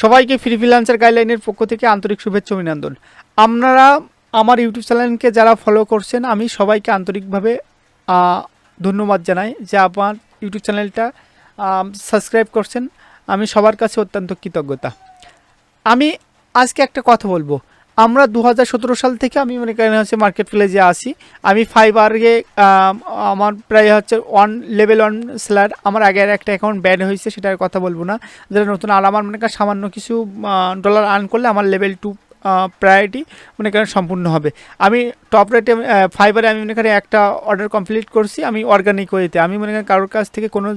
সবাইকে free freelancer গাইডলাইনের পক্ষ থেকে আন্তরিক শুভেচ্ছা অভিনন্দন। আপনারা আমার ইউটিউব চ্যানেলকে যারা ফলো করছেন, আমি সবাইকে আন্তরিকভাবে ধন্যবাদ জানাই যে আমার ইউটিউব চ্যানেলটা সাবস্ক্রাইব করছেন। আমি সবার কাছে অত্যন্ত কৃতজ্ঞতা। আমি আজকে একটা কথা বলব। আমরা দু হাজার সতেরো সাল থেকে আমি মনে করেন হচ্ছে মার্কেট প্লেসে আসি আমি ফাইবারে আমার প্রায় হচ্ছে ওয়ান লেভেল ওয়ান স্যালার আমার আগের একটা অ্যাকাউন্ট ব্যান হয়েছে, সেটার কথা বলব না। যেটা নতুন, আর আমার মনে সামান্য কিছু ডলার আর্ন করলে আমার লেভেল টু প্রায়োরিটি মনে করেন সম্পূর্ণ হবে। আমি টপ রেটে ফাইবারে আমি মনে করেন একটা অর্ডার কমপ্লিট করছি, আমি অর্গানিক ওয়েতে আমি মনে করেন কারোর কাছ থেকে কোনো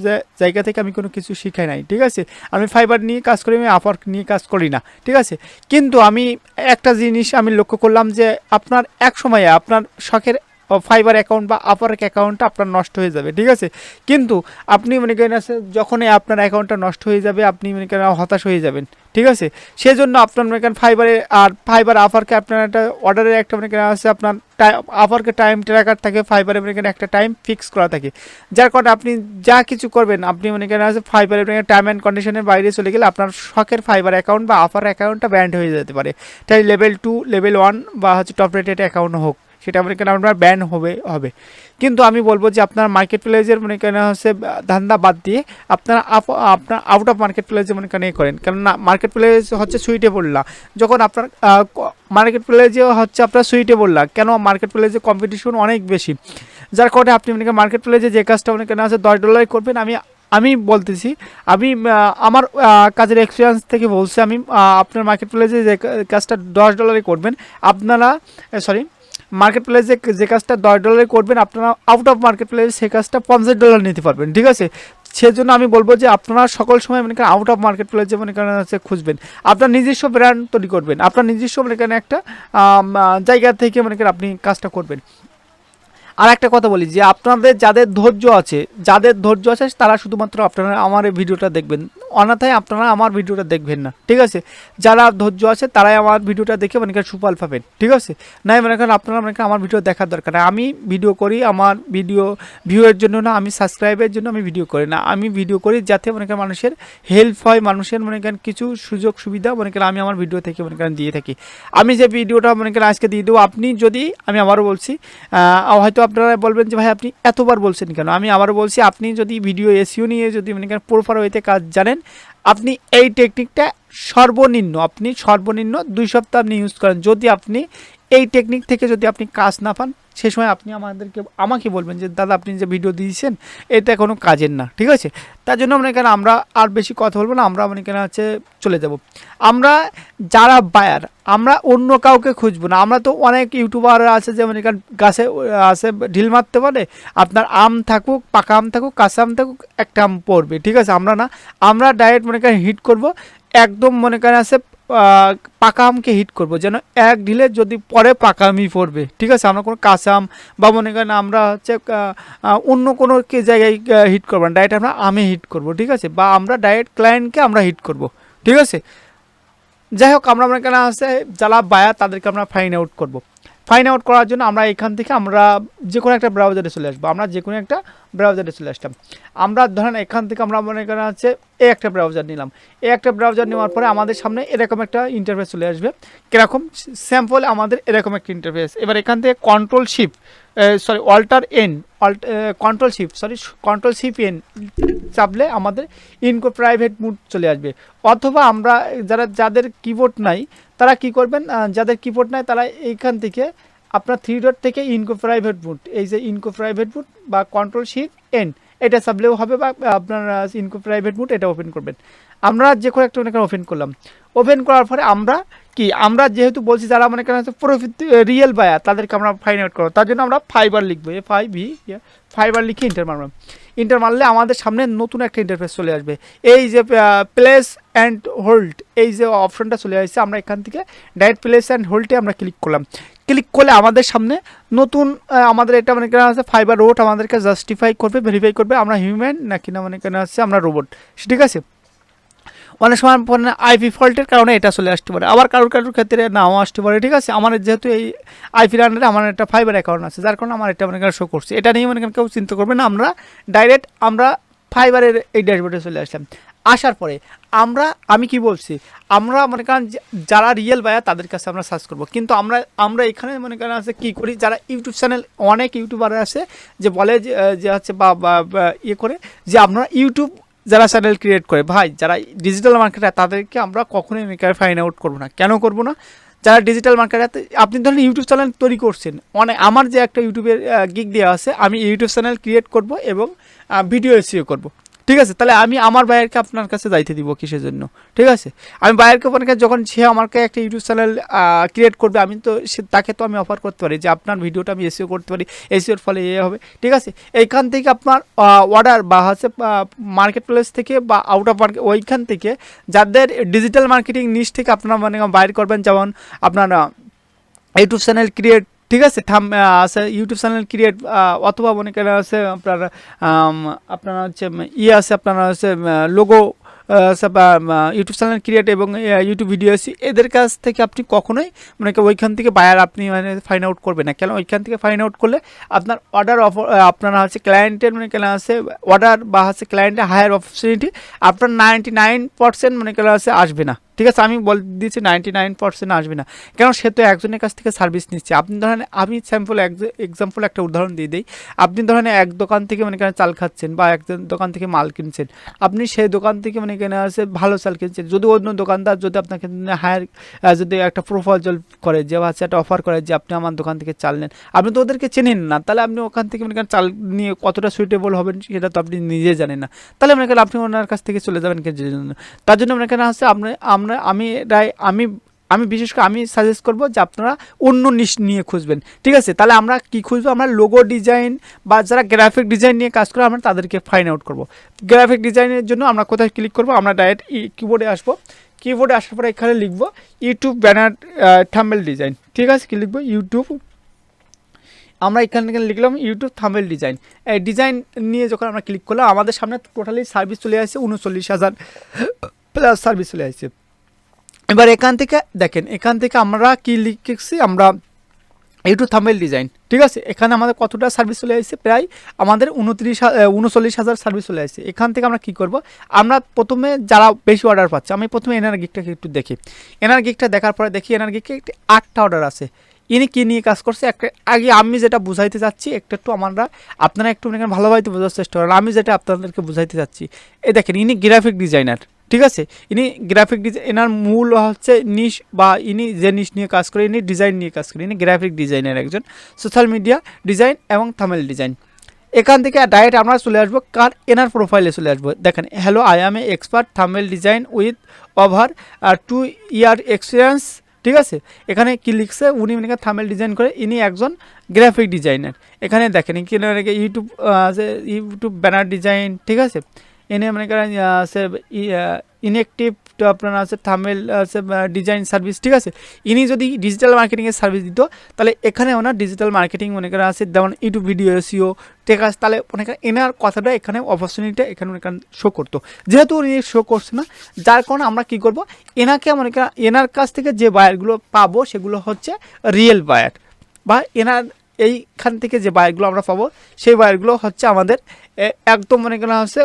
জায়গা থেকে আমি কোনো কিছু শিখাই নাই, ঠিক আছে? আমি ফাইবার নিয়ে কাজ করি, আমি আপওয়ার্ক নিয়ে কাজ করি না, ঠিক আছে? কিন্তু আমি একটা জিনিস আমি লক্ষ্য করলাম যে আপনার এক সময়ে আপনার শখের ফাইবার অ্যাকাউন্ট বা আপওয়ার্ক অ্যাকাউন্টটা আপনার নষ্ট হয়ে যাবে, ঠিক আছে? কিন্তু আপনি মনে করেন যখনই আপনার অ্যাকাউন্টটা নষ্ট হয়ে যাবে, আপনি মনে করেন হতাশ হয়ে যাবেন। ঠিক আছে? সেজন্য আপনার মনে করেন ফাইবারে আর ফাইবার আফারকে আপনার একটা অর্ডারের একটা মনে করেন আছে আপনার আফারকে টাইম ট্র্যাকার থাকে ফাইবারে মনে করেন একটা টাইম ফিক্স করা থাকে। যার কারণে আপনি যা কিছু করবেন, আপনি মনে করেন আছে ফাইবারে মনে টাইম অ্যান্ড কন্ডিশনের বাইরে চলে গেলে আপনার শখের ফাইবার অ্যাকাউন্ট বা আফার অ্যাকাউন্টটা ব্যান্ড হয়ে যেতে পারে। তাই লেভেল টু লেভেল ওয়ান বা হচ্ছে টপ রেটেড অ্যাকাউন্ট হোক। সেটা মনে করেন আপনার ব্যান হবে হবে। কিন্তু আমি বলব যে আপনার মার্কেট প্লেসের মনে করেন হচ্ছে, ধান্দা বাদ দিয়ে আপনারা আপ- আপনার আউট অফ মার্কেট প্লেসে মনে করেন করেন। কেননা মার্কেট প্লেস হচ্ছে সুইটেবল না। যখন আপনার মার্কেট প্লেসে হচ্ছে আপনার সুইটেবল না, কেন মার্কেট প্লেসে কম্পিটিশন অনেক বেশি? যার কারণে আপনি মনে করেন মার্কেট প্লেসে যে কাজটা মনে করেন আছে দশ ডলারে করবেন, আমি আমি বলতেছি, আমি আমার কাজের এক্সপিরিয়েন্স থেকে বলছি, আমি আপনার মার্কেট প্লেসে যে কাজটা দশ ডলারে করবেন, আপনারা সরি মার্কেট প্লেসে যে কাজটা দশ ডলারে করবেন, আপনারা আউট অফ মার্কেট প্লেসে সে কাজটা পঞ্চাশ ডলার নিতে পারবেন, ঠিক আছে? সেজন্য আমি বলব যে আপনারা সকল সময় মনে করেন আউট অফ মার্কেট প্লেসে মনে করেন হচ্ছে খুঁজবেন। আপনার নিজস্ব ব্র্যান্ড তৈরি করবেন। আপনার নিজস্ব মনে করেন একটা জায়গা থেকে মনে করেন আপনি কাজটা করবেন। আর একটা কথা বলি, যে আপনাদের যাদের ধৈর্য আছে, যাদের ধৈর্য আছে তারা শুধুমাত্র আপনারা আমার এই ভিডিওটা দেখবেন। অনাথায় আপনারা আমার ভিডিওটা দেখবেন না, ঠিক আছে? যারা ধৈর্য আছে তারাই আমার ভিডিওটা দেখে মনে সুফল পাবেন, ঠিক আছে? নাই মনে করেন আপনারা মনে করেন আমার ভিডিও দেখার দরকার নেই। আমি ভিডিও করি, আমার ভিডিও ভিউয়ের জন্য না, আমি সাবস্ক্রাইবের জন্য আমি ভিডিও করি না। আমি ভিডিও করি যাতে মনে করেন মানুষের হেল্প হয়, মানুষের মনে করেন কিছু সুযোগ সুবিধা মনে করেন আমি আমার ভিডিও থেকে মনে করেন দিয়ে থাকি। আমি যে ভিডিওটা মনে করেন আজকে দিয়ে দেবো, আপনি যদি, আমি আবারও বলছি হয়তো আপনারা বলবেন যে, ভাই, আপনি এতবার বলছেন কেন? আমি আবার বলছি, আপনি যদি ভিডিও এসিও নিয়ে যদি মানে প্রপার ওয়েতে কাজ জানেন, আপনি এই টেকনিকটা সর্বনিম্ন, আপনি সর্বনিম্ন দুই সপ্তাহ আপনি ইউজ করেন। যদি আপনি এই টেকনিক থেকে যদি আপনি কাজ না পান, সে সময় আপনি আমাদেরকে, আমাকে বলবেন যে, দাদা, আপনি যে ভিডিও দিয়েছেন, এটা কোনো কাজের না। ঠিক আছে? তার জন্য মনে করেন আমরা আর বেশি কথা বলব না, আমরা মনে করেন হচ্ছে চলে যাব। আমরা যারা বায়ার আমরা অন্য কাউকে খুঁজবো না। আমরা তো অনেক ইউটিউবার আছে যে, মনে করেন গাছে, আছে ঢিল মারতে পারে, আপনার আম থাকুক, পাকা আম থাকুক, কাঁচা আম থাকুক, একটা আম পড়বে, ঠিক আছে? আমরা না, আমরা ডাইরেক্ট মনে করেন হিট করব। একদম মনে করেন আছে পাকা আমকে হিট করব। যেন এক ঢিলে যদি পরে পাকা আমই পড়বে। ঠিক আছে? আমরা কোনো কাঁচা বা মনে করেন আমরা হচ্ছে অন্য কোনো কে জায়গায় হিট করব না। ডাইরেক্ট আমরা আমে হিট করব, ঠিক আছে? বা আমরা ডাইরেক্ট ক্লায়েন্টকে আমরা হিট করব, ঠিক আছে? যাই হোক, আমরা মনে করেন আছে যারা বায়ার তাদেরকে আমরা ফাইন আউট করব। ফাইন আউট করার জন্য আমরা এখান থেকে আমরা যে কোনো একটা ব্রাউজারে চলে আসব। আমরা যে কোনো একটা ব্রাউজারে চলে আসলাম। আমরা ধরেন এখান থেকে আমরা মনে করেন হচ্ছে এ একটা ব্রাউজার নিলাম। এ একটা ব্রাউজার নেওয়ার পরে আমাদের সামনে এরকম একটা ইন্টারফেস চলে আসবে। কীরকম? স্যাম্পল আমাদের এরকম একটা ইন্টারফেস এবার এখান থেকে control shift sorry alter N alt control shift sorry control shift N চাপলে আমাদের ইনকো প্রাইভেট মুড চলে আসবে। অথবা আমরা যারা, যাদের কিবোর্ড নাই, তারা কি করবেন যাদের কিবোর্ড নাই, তারা এইখান থেকে আপনার থ্রি ডট থেকে ইনকো প্রাইভেট বুট এই যে ইনকো প্রাইভেট বুট বা কন্ট্রোল শিপ এন এটা চাপলেও হবে বা আপনার ইনকো প্রাইভেট বুট এটা ওপেন করবেন। আমরা যে কোনো একটা ওপেন করলাম। ওপেন করার পরে আমরা কি, আমরা যেহেতু বলছি যারা মনে করেন প্রফিট রিয়েল বায়ার তাদেরকে আমরা ফাইন আউট করব তার জন্য আমরা ফাইবার লিখব এ ফাইভ ভি ফাইবার লিখে ইন্টার মারলাম। ইন্টার মারলে আমাদের সামনে নতুন একটা ইন্টারফেস চলে আসবে। এই যে প্লেস অ্যান্ড হোল্ড এই যে অপশনটা চলে আসছে, আমরা এখান থেকে ডাইরেক্ট প্লেস অ্যান্ড হোল্ডে আমরা ক্লিক করলাম। ক্লিক করলে আমাদের সামনে নতুন আমাদের এটা মানে কেন আছে ফাইবার রোড আমাদেরকে জাস্টিফাই করবে ভেরিফাই করবে, আমরা হিউম্যান নাকি না মানে কেন আছে আমরা রোবট ঠিক আছে? অনেক সময় মানে আইপি ফল্টের কারণে এটা চলে আসতে পারে। আবার কারোর কারোর ক্ষেত্রে নাও আসতে পারে, ঠিক আছে? আমার যেহেতু এই আইপি রান্নারে আমার একটা ফাইবার অ্যাকাউন্ট আছে, যার কারণে আমার এটা মনে করেন শো করছে। এটা নিয়ে মনে করেন কেউ চিন্তা করবে না, আমরা ডাইরেক্ট আমরা ফাইবারের এই ড্যাশবোর্ডে চলে আসলাম। আসার পরে আমরা, আমি কি বলছি? আমরা মনে করেন যারা রিয়েল বায়া তাদের কাছে আমরা সার্চ করব। কিন্তু আমরা আমরা এখানে মনে করেন আছে কী করি? যারা ইউটিউব চ্যানেল অনেক ইউটিউবার আছে যে বলে যে হচ্ছে বা ইয়ে করে যে আপনারা ইউটিউব যারা চ্যানেল ক্রিয়েট করে, ভাই, যারা ডিজিটাল মার্কেটার তাদেরকে আমরা কখনোই মেকার ফাইন আউট করব না। কেন করব না? যারা ডিজিটাল মার্কেটার আপনি ধরেন ইউটিউব চ্যানেল তৈরি করছেন অনেক আমার যে একটা ইউটিউবের গিক দেওয়া আছে, আমি ইউটিউব চ্যানেল ক্রিয়েট করব এবং ভিডিও এসিও করব। ঠিক আছে? তাহলে আমি আমার বায়ারকে আপনার কাছে যাইতে দিব কিসের জন্য? ঠিক আছে? আমি বায়ারকে আপনার কাছে যখন সে আমাকে একটা ইউটিউব চ্যানেল ক্রিয়েট করবে, আমি তো সে, তাকে তো আমি অফার করতে পারি যে আপনার ভিডিওটা আমি এসিও করতে পারি এসিওর ফলে এ হবে। ঠিক আছে? এইখান থেকে আপনার অর্ডার বা হচ্ছে মার্কেট প্লেস থেকে বা আউট অফ মার্কেট ওইখান থেকে যাদের ডিজিটাল মার্কেটিং নিচ থেকে আপনারা মানে বাইর করবেন, যেমন আপনার ইউটিউব চ্যানেল ক্রিয়েট ঠিক আছে, থাম আছে ইউটিউব চ্যানেল ক্রিয়েট অথবা মনে করেন আছে আপনার আপনার হচ্ছে ইয়ে আছে, আপনার হচ্ছে লোগো ইউটিউব চ্যানেল ক্রিয়েট এবং ইউটিউব ভিডিও এদের কাছ থেকে আপনি কখনোই মানে ওইখান থেকে বায়ার আপনি মানে ফাইন আউট করবেন না। কেন? ওইখান থেকে ফাইন আউট করলে আপনার অর্ডার অফার আপনার হচ্ছে ক্লায়েন্টের মানে কেন আছে অর্ডার বা হচ্ছে ক্লায়েন্টের হায়ার অপরচুনিটি আপনার নাইনটি নাইন পার্সেন্ট মানে কেন আছে আসবে না। ঠিক আছে, আমি বল দিচ্ছি নাইনটি নাইন পার্সেন্ট আসবে না। কেন সে তো একজনের কাছ থেকে সার্ভিস নিচ্ছে। আপনি ধরেন, আমি স্যাম্পল এক্সাম্পল একটা উদাহরণ দিয়ে দিই। আপনি ধরেন, এক দোকান থেকে মানে কেন চাল খাচ্ছেন বা এক দোকান থেকে মাল কিনছেন। আপনি সেই দোকান থেকে মানে কেন আছে ভালো চাল কিনছেন। যদি অন্য দোকানদার যদি আপনাকে হায়ার যদি একটা প্রোফাইল করে যে হচ্ছে একটা অফার করে যে আপনি আমার দোকান থেকে চাল নেন। আপনি তো ওদেরকে চেনেন না। তাহলে আপনি ওখান থেকে মানে করেন চাল নিয়ে কতটা সুইটেবল হবেন সেটা তো আপনি নিজে জানেন না। তাহলে মনে আপনি ওনার কাছ থেকে চলে যাবেন কেন? তার জন্য মনে করেন হচ্ছে আপনি আমরা আমি রায়, আমি আমি বিশেষ করে আমি সাজেস্ট করব যে আপনারা অন্য নিশ নিয়ে খুঁজবেন। ঠিক আছে? তাহলে আমরা কি খুঁজবো? আমরা লোগো ডিজাইন বা যারা গ্রাফিক ডিজাইন নিয়ে কাজ করে, আমরা তাদেরকে ফাইন আউট করব। গ্রাফিক ডিজাইনের জন্য আমরা কোথায় ক্লিক করব? আমরা ডাইরেক্ট কিবোর্ডে আসব। কিবোর্ডে আসার পরে এখানে লিখব ইউটিউব ব্যানার থাম্বেল ডিজাইন ঠিক আছে? কি লিখব? ইউটিউব আমরা এখান থেকে লিখলাম ইউটিউব থাম্বেল ডিজাইন এই ডিজাইন নিয়ে যখন আমরা ক্লিক করলাম, আমাদের সামনে টোটালি সার্ভিস চলে আসছে, উনচল্লিশ হাজার প্লাস সার্ভিস চলে আসছে। এবার এখান থেকে দেখেন, এখান থেকে আমরা কি লিখেছি? আমরা ইউটিউব থাম্বেল ডিজাইন ঠিক আছে? এখানে আমাদের কতটা সার্ভিস চলে আসছে? প্রায় আমাদের উনত্রিশ উনচল্লিশ হাজার সার্ভিস চলে আসছে। এখান থেকে আমরা কি করব? আমরা প্রথমে যারা বেশি অর্ডার পাচ্ছে, আমি প্রথমে এনার গিকটাকে একটু দেখি। এনার গিকটা দেখার পরে দেখি, এনার গিকে একটি আটটা অর্ডার আছে। ইনি কী নিয়ে কাজ করছে? একটা, আগে আমি যেটা বুঝাইতে চাচ্ছি, একটু একটু আমরা, আপনারা একটু ভালোভাবে বোঝার চেষ্টা করেন। আমি যেটা আপনাদেরকে বুঝাইতে চাচ্ছি এই দেখেন, ইনি গ্রাফিক ডিজাইনার ঠিক আছে? ইনি গ্রাফিক ডিজাইন এনার মূল হচ্ছে নিশ বা ইনি যে নিশ নিয়ে কাজ করে, ইনি ডিজাইন নিয়ে কাজ করে। ইনি গ্রাফিক ডিজাইনার একজন সোশ্যাল মিডিয়া ডিজাইন এবং থামেল ডিজাইন এখান থেকে ডাইরেক্ট আমরা চলে আসব, কার এনার প্রোফাইলে চলে আসব। দেখেন hello I am a expert thumbnail design with over R two year experience ঠিক আছে? এখানে কি লিখছে? উনি মানে থামেল ডিজাইন করে, ইনি একজন গ্রাফিক ডিজাইনার এখানে দেখেন কি ইউটিউব ইউটিউব ব্যানার ডিজাইন ঠিক আছে? এনে মনে করেন আছে ইনএক্টিভ আপনার আছে থামেল আছে ডিজাইন সার্ভিস ঠিক আছে? ইনি যদি ডিজিটাল মার্কেটিংয়ের সার্ভিস দিত, তাহলে এখানে ওনার ডিজিটাল মার্কেটিং মনে করেন আছে, যেমন ইউটিউব ভিডিও এসিও ঠিক আছে? তাহলে মনে করেন এনার কথাটা এখানে অপরচুনিটিটা এখানে মনে করেন শো করতো। যেহেতু উনি শো করছে না, যার কারণে আমরা কি করব? এনাকে মনে করেন, এনার কাছ থেকে যে বায়ারগুলো পাবো, সেগুলো হচ্ছে রিয়েল বায়ার বা এনার এইখান থেকে যে বায়ারগুলো আমরা পাবো, সেই বায়ারগুলো হচ্ছে আমাদের একদম মনে করেন হচ্ছে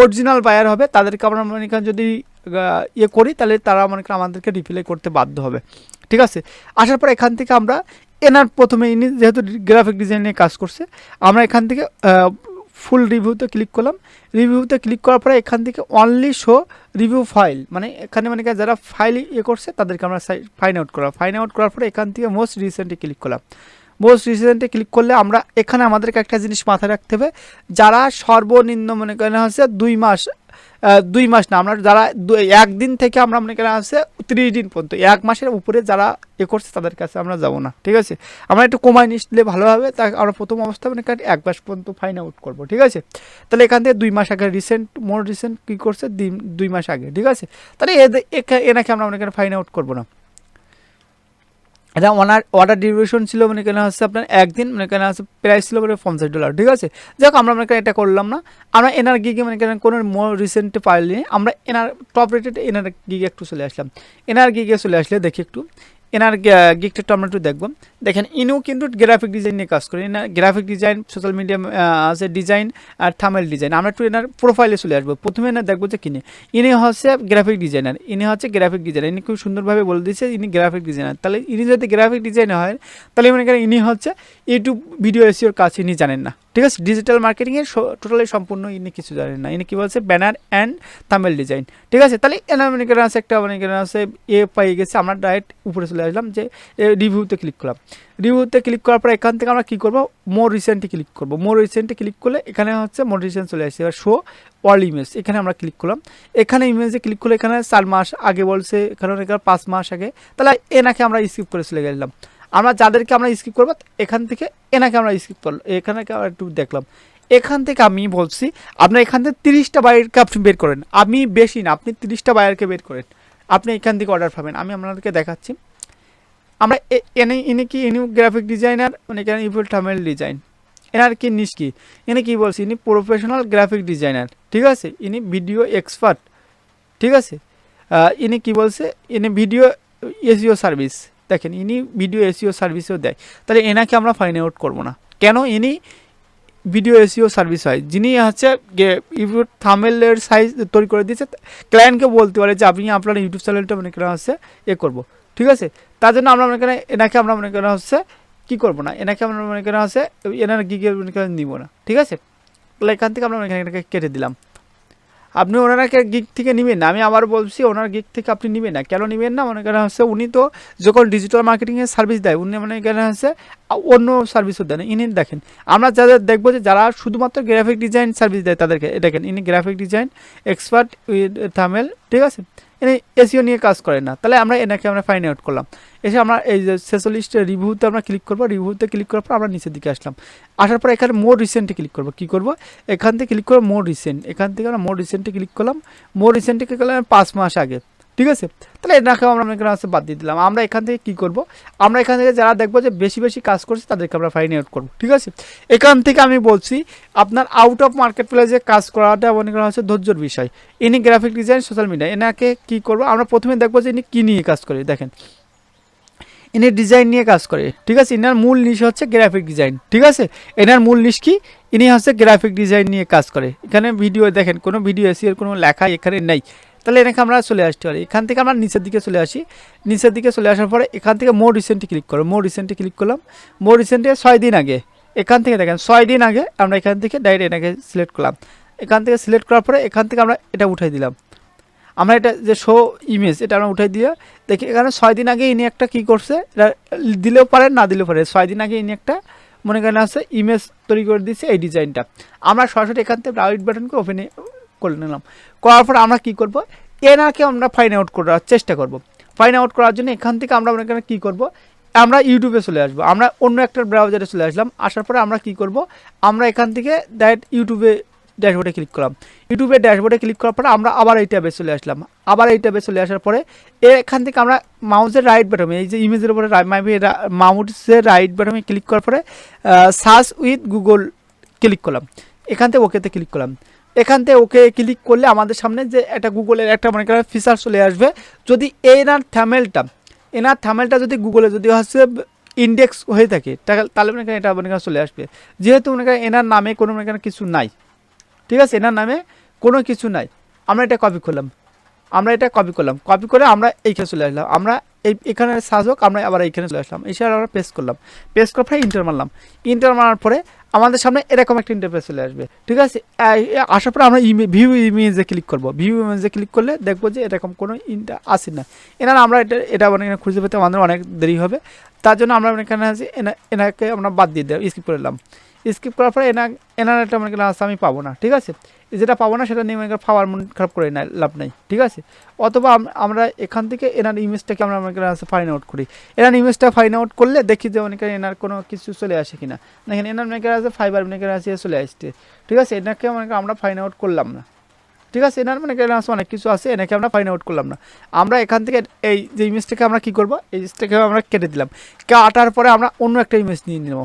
অরিজিনাল বায়ার হবে। তাদেরকে আমরা মনে করেন যদি ইয়ে করি, তাহলে তারা মনে করেন আমাদেরকে রিপ্লাই করতে বাধ্য হবে। ঠিক আছে? আসার পর এখান থেকে আমরা এনার প্রথমে, ইনি যেহেতু গ্রাফিক ডিজাইন নিয়ে কাজ করছে, আমরা এখান থেকে ফুল রিভিউতে ক্লিক করলাম। রিভিউতে ক্লিক করার পরে এখান থেকে অনলি শো রিভিউ ফাইল মানে এখানে মানে যারা ফাইল ইয়ে করছে, তাদেরকে আমরা ফাইন আউট করলাম ফাইন আউট করার পরে এখান থেকে মোস্ট রিসেন্টে ক্লিক করলাম। মোস্ট রিসেন্টে ক্লিক করলে আমরা এখানে আমাদেরকে একটা জিনিস মাথায় রাখতে হবে। যারা সর্বনিম্ন মনে করেন হচ্ছে দুই মাস দুই মাস না, আমরা যারা একদিন থেকে আমরা মনে করেন হচ্ছে ত্রিশ দিন পর্যন্ত, এক মাসের উপরে যারা এ করছে তাদের কাছে আমরা যাব না, ঠিক আছে? আমরা একটু কমাই নিলে ভালো হবে, তা আমরা প্রথম অবস্থা মনে করেন এক মাস পর্যন্ত ফাইন আউট করব, ঠিক আছে? তাহলে এখান থেকে দুই মাস আগে রিসেন্ট মোর রিসেন্ট কী করছে? দুই মাস আগে, ঠিক আছে? তাহলে এনাকে আমরা মনে করেন ফাইন আউট করব না। এটা ওনার অর্ডার ডিউরেশন ছিল মানে কেন হচ্ছে আপনার একদিন মানে কেন হচ্ছে প্রাইস ছিল মানে পঞ্চাশ ডলার ঠিক আছে? যাক, আমরা মানে এটা করলাম না। আমরা এনার গিগে মানে কেন কোনো মোর রিসেন্ট পাইনি আমরা এনার টপ রেটেড এনার গিগে একটু চলে আসলাম। এনার গিগে চলে আসলে দেখি একটু। এনার গিকটা একটু আমরা একটু দেখব। দেখেন ইনিও কিন্তু গ্রাফিক ডিজাইন নিয়ে কাজ করে। এনার গ্রাফিক ডিজাইন সোশ্যাল মিডিয়া আছে ডিজাইন আর থামেল ডিজাইন আমরা একটু এনার প্রোফাইলে চলে আসব। প্রথমে এনার দেখব যে কিনে। ইনি হচ্ছে গ্রাফিক ডিজাইনার ইনি হচ্ছে গ্রাফিক ডিজাইনার ইনি খুব সুন্দরভাবে বলে দিচ্ছে ইনি গ্রাফিক ডিজাইনার তাহলে ইনি যদি গ্রাফিক ডিজাইনার হয়, তাহলে মনে করেন ইনি হচ্ছে ইউটিউব ভিডিও এসিওর কাজ ইনি জানেন না। ঠিক আছে? ডিজিটাল মার্কেটিংয়ের টোটালি সম্পূর্ণ ইনি কিছু জানেন না। ইনি কী বলছে? ব্যানার অ্যান্ড থামেল ডিজাইন ঠিক আছে? তাহলে এনার মনে করেন আছে একটা, মনে করেন আছে এ পাই গেছে। আমরা ডাইরেক্ট উপরে চলে আসলাম যে রিভিউতে ক্লিক করলাম। রিভিউতে ক্লিক করার পর এখান থেকে আমরা কী করব? মোর রিসেন্টে ক্লিক করব। মোর রিসেন্টে ক্লিক করলে এখানে হচ্ছে মোর রিসেন্ট চলে আসছে এবার শো অল ইমেজ এখানে আমরা ক্লিক করলাম। এখানে ইমেজে ক্লিক করলে এখানে চার মাস আগে বলছে, এখানে এখানে পাঁচ মাস আগে। তাহলে এনাকে আমরা স্কিপ করে চলে গেলাম। আমরা যাদেরকে আমরা স্কিপ করব, এখান থেকে এনাকে আমরা স্কিপ করলাম। এখানে একটু দেখলাম। এখান থেকে আমি বলছি আপনার এখান থেকে তিরিশটা বায়ারকে আপনি বের করেন। আমি বেশি না, আপনি তিরিশটা বায়ারকে বের করেন। আপনি এখান থেকে অর্ডার পাবেন। আমি আপনাদেরকে দেখাচ্ছি। আমরা এনে ইনি কি ইনি গ্রাফিক ডিজাইনার মানে কেন ইভুল থামেল ডিজাইন এনার কি নিস কি? ইনি কী বলছি, ইনি প্রফেশনাল গ্রাফিক ডিজাইনার ঠিক আছে? ইনি ভিডিও এক্সপার্ট ঠিক আছে? ইনি কি বলছে, ইনি ভিডিও এসিও সার্ভিস দেখেন, ইনি ভিডিও এসিও সার্ভিসও দেয়। তাহলে এনাকে আমরা ফাইন আউট করব না। কেন ইনি ভিডিও এসিও সার্ভিস হয়। যিনি হচ্ছে ইউটিউব থামেলের সাইজ তৈরি করে দিয়েছে ক্লায়েন্টকে বলতে পারে যে, আপনি আপনার ইউটিউব চ্যানেলটা মনে করা হচ্ছে এ করব। ঠিক আছে? তার জন্য আমরা মনে করেন, এনাকে আমরা মনে করা হচ্ছে কী করব না? এনাকে আমরা মনে করা হচ্ছে, এনার গিগে মনে করেন নিব না। ঠিক আছে? এখান থেকে আমরা করেন এটাকে কেটে দিলাম। আপনি ওনারাকে গিক থেকে নেবেন না। আমি আবার বলছি, ওনার গিক থেকে আপনি নেবেন না। কেন নেবেন না? মনে করেন হচ্ছে উনি তো যখন ডিজিটাল মার্কেটিংয়ের সার্ভিস দেয়, উনি মনে করেন হচ্ছে অন্য সার্ভিসও দেন। ইনি দেখেন, আমরা যাদের দেখব যে যারা শুধুমাত্র গ্রাফিক ডিজাইন সার্ভিস দেয় তাদেরকে, দেখেন, ইনি graphic design expert with thumbnail ঠিক আছে? ইনি এসিও নিয়ে কাজ করে না। তাহলে আমরা এনাকে আমরা ফাইন আউট করলাম। এসে আমরা এই যে শেষলিস্টে রিভিউতে আমরা ক্লিক করব। রিভিউতে ক্লিক করার পর আমরা নিচের দিকে আসলাম। আসার পর এখানে মোর রিসেন্টে ক্লিক করব। কী করব? এখান থেকে ক্লিক করব মোর রিসেন্ট এখান থেকে আমরা মোর রিসেন্টে ক্লিক করলাম। মোর রিসেন্টে ক্লিক করলাম পাঁচ মাস আগে। ঠিক আছে? তাহলে এটাকে আমরা করেন হচ্ছে বাদ দিয়ে দিলাম। আমরা এখান থেকে কী করব? আমরা এখান থেকে যারা দেখব যে বেশি বেশি কাজ করছে, তাদেরকে আমরা ফাইন আউট করব, ঠিক আছে? এখান থেকে আমি বলছি, আপনার আউট অফ মার্কেট প্লেসে কাজ করাটা মনে করা হচ্ছে ধৈর্যর বিষয়। ইনি গ্রাফিক ডিজাইন সোশ্যাল মিডিয়া এনাকে কী করব? আমরা প্রথমে দেখব যে ইনি কী নিয়ে কাজ করে, দেখেন। ইনি ডিজাইন নিয়ে কাজ করে, ঠিক আছে? এনার মূল নিশ হচ্ছে গ্রাফিক ডিজাইন ঠিক আছে? এনার মূল নিশ কি? ইনি হচ্ছে গ্রাফিক ডিজাইন নিয়ে কাজ করে। এখানে ভিডিও দেখেন, কোনো ভিডিও এসিওর কোনো লেখা এখানে নেই। তাহলে এনাকে আমরা চলে আসতে পারি। এখান থেকে আমরা নিচের দিকে চলে আসি। নিচের দিকে চলে আসার পরে এখান থেকে মোর রিসেন্টে ক্লিক করো। মোর রিসেন্টে ক্লিক করলাম। মোর রিসেন্টে ছয় দিন আগে, এখান থেকে দেখেন ছয় দিন আগে আমরা এখান থেকে ডাইরেক্ট এনাকে সিলেক্ট করলাম। এখান থেকে সিলেক্ট করার পরে এখান থেকে আমরা এটা উঠাই দিলাম। আমরা এটা যে শো ইমেজ এটা আমরা উঠাই দিয়ে দেখি এখানে ছয় দিন আগে ইনি একটা কী করছে, এটা দিলেও পারে, না দিলেও পারে। ছয় দিন আগে ইনি একটা, মনে করেন আছে ইমেজ তৈরি করে দিচ্ছে এই ডিজাইনটা আমরা সরাসরি এখান থেকে রাইট বাটনকে ওপেনে করে নিলাম। করার পর আমরা কী করব? এনাকে আমরা ফাইন আউট করার চেষ্টা করব। ফাইন আউট করার জন্য এখান থেকে আমরা করেন কী করব? আমরা ইউটিউবে চলে আসব। আমরা অন্য একটা ব্রাউজারে চলে আসলাম। আসার পরে আমরা কি করব? আমরা এখান থেকে ডাইরেক্ট ইউটিউবে ড্যাশবোর্ডে ক্লিক করলাম। ইউটিউবে ড্যাশবোর্ডে ক্লিক করার পরে আমরা আবার এই ট্যাবে চলে আসলাম। আবার এই ট্যাবে চলে আসার পরে এখান থেকে আমরা মাউসের রাইট বাটমে এই যে ইমেজের উপরে মাউসের রাইট বাটমে ক্লিক করার পরে সার্চ উইথ গুগল ক্লিক করলাম। এখান থেকে ওকেতে ক্লিক করলাম। এখান থেকে ওকে ক্লিক করলে আমাদের সামনে যে একটা গুগলের একটা মনে করেন ফিচার চলে আসবে। যদি এনার থ্যামেলটা এনার থামেলটা যদি গুগলে যদি হচ্ছে ইন্ডেক্স হয়ে থাকে, তাহলে তাহলে মনে করেন এটা মনে করেন চলে আসবে। যেহেতু মনে করেন এনার নামে কোনো মনে করেন কিছু নাই। ঠিক আছে? এনার নামে কোনো কিছু নাই। আমরা এটা কপি করলাম। আমরা এটা কপি করলাম। কপি করে আমরা এইখানে চলে আসলাম। আমরা এই এখানে সাজ হোক, আমরা আবার এইখানে চলে আসলাম। এসে আমরা পেস্ট করলাম। পেস্ট করার পরে ইন্টার মারলাম। ইন্টার মারার পরে আমাদের সামনে এরকম একটা ইন্টারফেস চলে আসবে। ঠিক আছে? আসার পরে আমরা ইমে ভিউ ইমেজে ক্লিক করব। ভিউ ইমেজে ক্লিক করলে দেখব যে এরকম কোনো ইন্টার আসে না। এনার আমরা এটা এটা অনেক খুঁজে পেতে আমাদের অনেক দেরি হবে। তার জন্য আমরা এখানে আছি, এনা, এনাকে আমরা বাদ দিয়ে দেবো স্কিপ করে দিলাম। স্কিপ করার পরে এনা এনার একটা মনে করেন আমি পাবো না, ঠিক আছে? যেটা পাবো না সেটা নিয়ে মনে পাওয়ার মন খারাপ করে না লাভ নাই, ঠিক আছে? অথবা আমরা এখান থেকে এনার ইমেজটাকে আমরা মনে করেন ফাইন আউট করি। এনার ইমেজটা ফাইন আউট করলে দেখি যে মনে করেন এনার কোনো কিছু চলে আসে কিনা। দেখেন এনার মনে আছে ফাইবার মনে আছে চলে আসছে, ঠিক আছে? এনাকে মনে করেন আমরা ফাইন আউট করলাম না, ঠিক আছে? এনার মানে আছে অনেক কিছু আছে, এনাকে আমরা ফাইন আউট করলাম না। আমরা এখান থেকে এই যে ইমেজটাকে আমরা কী করব? এই ইমেজটাকে আমরা কেটে দিলাম। কাটার পরে আমরা অন্য একটা ইমেজ নিয়ে নেব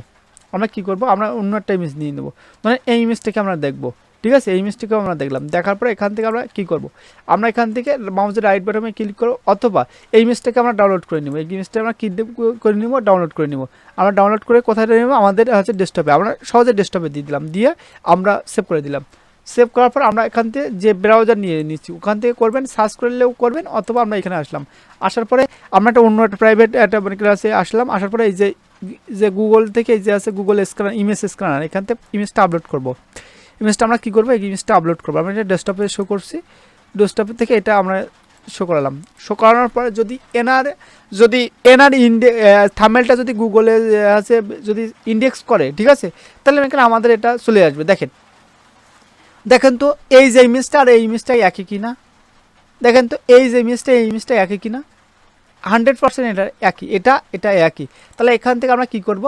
আমরা কি করব? আমরা অন্য একটা ইমেজ নিয়ে নেব। মানে এই ইমেজটাকে আমরা দেখব। ঠিক আছে? এই ইমেজটিকেও আমরা দেখলাম। দেখার পরে এখান থেকে আমরা কী করব? আমরা এখান থেকে মাউসের রাইট বাটনে ক্লিক করব অথবা এই ইমেজটাকে আমরা ডাউনলোড করে নিব। এই ইমেজটা আমরা কিডন্যাপ করে নিব? ডাউনলোড করে নিব। আমরা ডাউনলোড করে কোথায় নেব? আমাদের হচ্ছে ডেস্কটপে আমরা সহজে ডেস্কটপে দিয়ে দিলাম। দিয়ে আমরা সেভ করে দিলাম। সেভ করার পর আমরা এখান থেকে যে ব্রাউজার নিয়ে নিচ্ছি, ওখান থেকে করবেন সার্চ করলেও করবেন অথবা আমরা এখানে আসলাম। আসার পরে আমরা একটা অন্য একটা প্রাইভেট একটা মানে ক্লাসে আসলাম। আসার পরে এই যে যে গুগল থেকে যে আছে গুগল স্ক্যানার ইমেজ স্ক্যানার এখান থেকে ইমেজটা আপলোড করব। ইমেজটা আমরা কী করব? এই ইমেজটা আপলোড করব। আমরা এটা ডেস্কটপে শো করছি। ডেস্কটপে থেকে এটা আমরা শো করালাম। শো করানোর পরে যদি এনার যদি এনার ইন্ডে থামেলটা যদি গুগলে আছে, যদি ইন্ডেক্স করে, ঠিক আছে? তাহলে এখানে আমাদের এটা চলে আসবে। দেখেন। দেখেন তো এই যে ইমেজটা আর এই ইমেজটা একই কিনা? দেখেন তো এই যে ইমেজটা এই ইমেজটা একই কিনা? হান্ড্রেড পার্সেন্ট এটা একই, এটা এটা একই। তাহলে এখান থেকে আমরা কি করব?